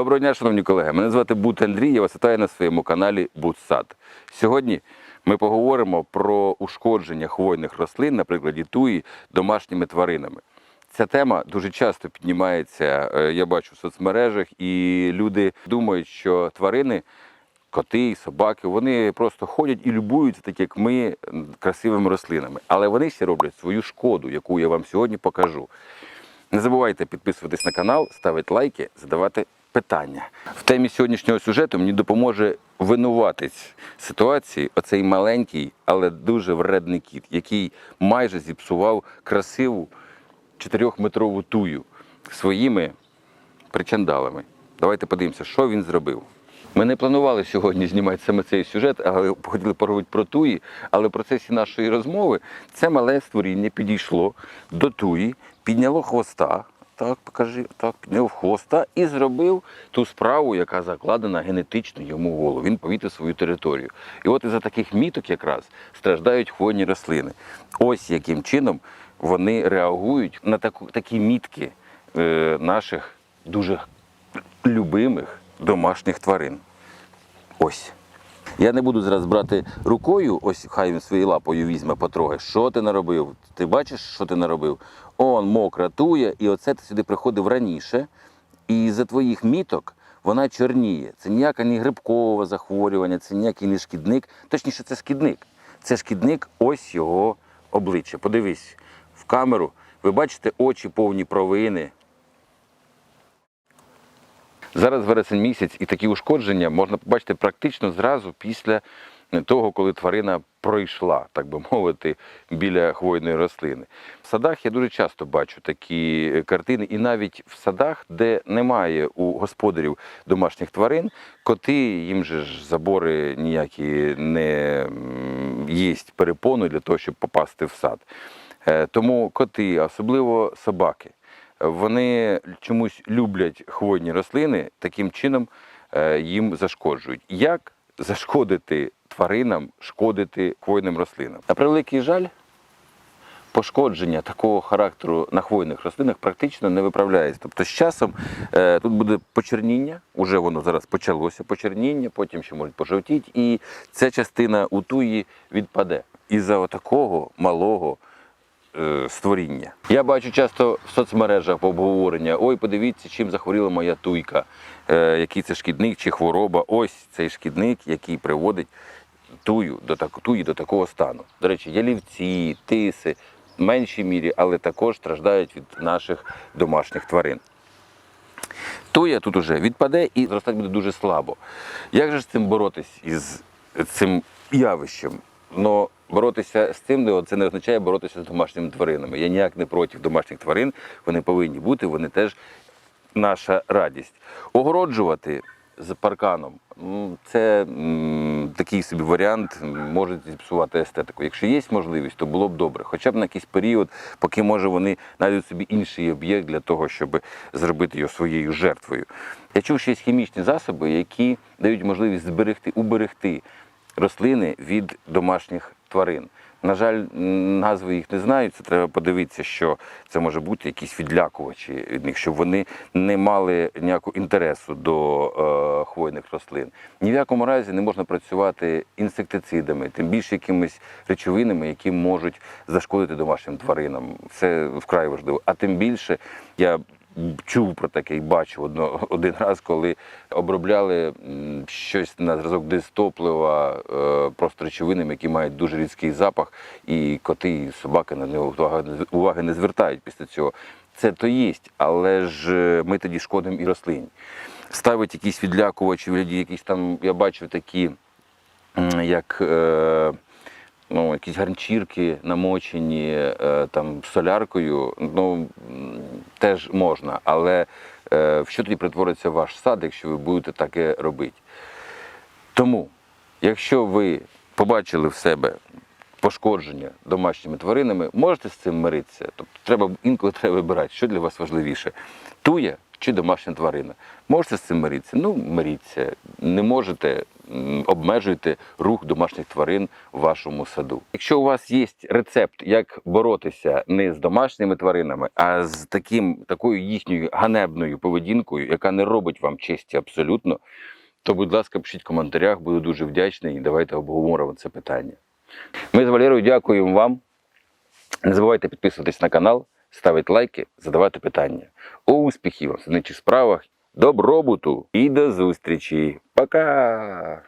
Доброго дня, шановні колеги. Мене звати Бут Андрій. Я вас вітаю на своєму каналі Бутсад. Сьогодні ми поговоримо про ушкодження хвойних рослин на прикладі туї домашніми тваринами. Ця тема дуже часто піднімається, е, я бачу в соцмережах, і люди думають, що тварини, коти, собаки, вони просто ходять і любуються, так як ми, красивими рослинами. Але вони ще роблять свою шкоду, яку я вам сьогодні покажу. Не забувайте підписуватись на канал, ставити лайки, задавати питання. В темі сьогоднішнього сюжету мені допоможе винуватець ситуації, оцей маленький, але дуже вредний кіт, який майже зіпсував красиву чотирьохметрову тую своїми причандалами. Давайте подивимося, що він зробив. Ми не планували сьогодні знімати саме цей сюжет, але хотіли поговорити про туї. Але в процесі нашої розмови це мале створіння підійшло до туї, підняло хвоста. Так, покажи, так, підняв хвоста і зробив ту справу, яка закладена генетично йому в голову. Він повітив свою територію. І от із-за таких міток якраз страждають хвойні рослини. Ось яким чином вони реагують на таку, такі мітки е, наших дуже любимих домашніх тварин. Ось. Я не буду зараз брати рукою, ось хай він своєю лапою візьме, потрогає. Що ти наробив? Ти бачиш, що ти наробив? Он мокра тує, і оце ти сюди приходив раніше. І за твоїх міток вона чорніє. Це ніяке не грибкове захворювання, це ніякий не шкідник. Точніше, це шкідник. Це шкідник, ось його обличчя. Подивись в камеру. Ви бачите очі повні провини, Зараз вересень місяць, і такі ушкодження можна побачити практично зразу після того, коли тварина пройшла, так би мовити, біля хвойної рослини. В садах я дуже часто бачу такі картини, і навіть в садах, де немає у господарів домашніх тварин, коти їм же ж забори ніякі не є перепоною для того, щоб попасти в сад. Е, Тому коти, особливо собаки, вони чомусь люблять хвойні рослини, таким чином е, їм зашкоджують. Як зашкодити тваринам, шкодити хвойним рослинам? На превеликий жаль, пошкодження такого характеру на хвойних рослинах практично не виправляється. Тобто з часом е, тут буде почерніння, уже воно зараз почалося почерніння, потім ще можуть пожовтіти, і ця частина у туї відпаде. Із-за отакого малого створіння. Я бачу часто в соцмережах обговорення: ой, подивіться, чим захворіла моя туйка, е, який це шкідник чи хвороба. Ось цей шкідник, який приводить тую до так, туї до такого стану. До речі, ялівці, тиси в меншій мірі, але також страждають від наших домашніх тварин. Туя тут уже відпаде і зростати буде дуже слабо. Як же з цим боротись із цим явищем? Но боротися з цим це не означає боротися з домашніми тваринами. Я ніяк не проти домашніх тварин, вони повинні бути, вони теж наша радість. Огороджувати з парканом це такий собі варіант може зіпсувати естетику. Якщо є можливість, то було б добре. Хоча б на якийсь період, поки може вони знайдуть собі інший об'єкт для того, щоб зробити його своєю жертвою. Я чув, що є хімічні засоби, які дають можливість зберегти, уберегти рослини від домашніх тварин. На жаль, назви їх не знаю. Це треба подивитися, що це може бути якісь відлякувачі від них, щоб вони не мали ніякого інтересу до е, хвойних рослин. Ні в якому разі не можна працювати інсектицидами, тим більше якимись речовинами, які можуть зашкодити домашнім тваринам. Це вкрай важливо. А тим більше я чув про таке і бачив одно, один раз, коли обробляли щось на зразок дистоплива е, просто речовинами, які мають дуже різкий запах, і коти, і собаки на нього уваги не- звертають після цього. Це то є, але ж е, ми тоді шкодимо і рослині. Ставить якісь відлякувачі, якісь там, я бачив такі, як. Е, ну, якісь ганчірки намочені там соляркою, ну теж можна. Але е, в що тоді перетвориться ваш сад, якщо ви будете таке робити? Тому, якщо ви побачили в себе пошкодження домашніми тваринами, можете з цим миритися. Тобто треба інколи треба вибирати, що для вас важливіше: туя чи домашня тварина. Можете з цим миритися? Ну, миріться. Не можете, м, обмежуйте рух домашніх тварин в вашому саду. Якщо у вас є рецепт, як боротися не з домашніми тваринами, а з таким такою їхньою ганебною поведінкою, яка не робить вам честі абсолютно, то, будь ласка, пишіть в коментарях, буду дуже вдячний і давайте обговоримо це питання. Ми з Валерою дякуємо вам. Не забувайте підписуватись на канал, ставити лайки, задавати питання. У Успіхів вам в справах, добробуту і до зустрічі. Пока!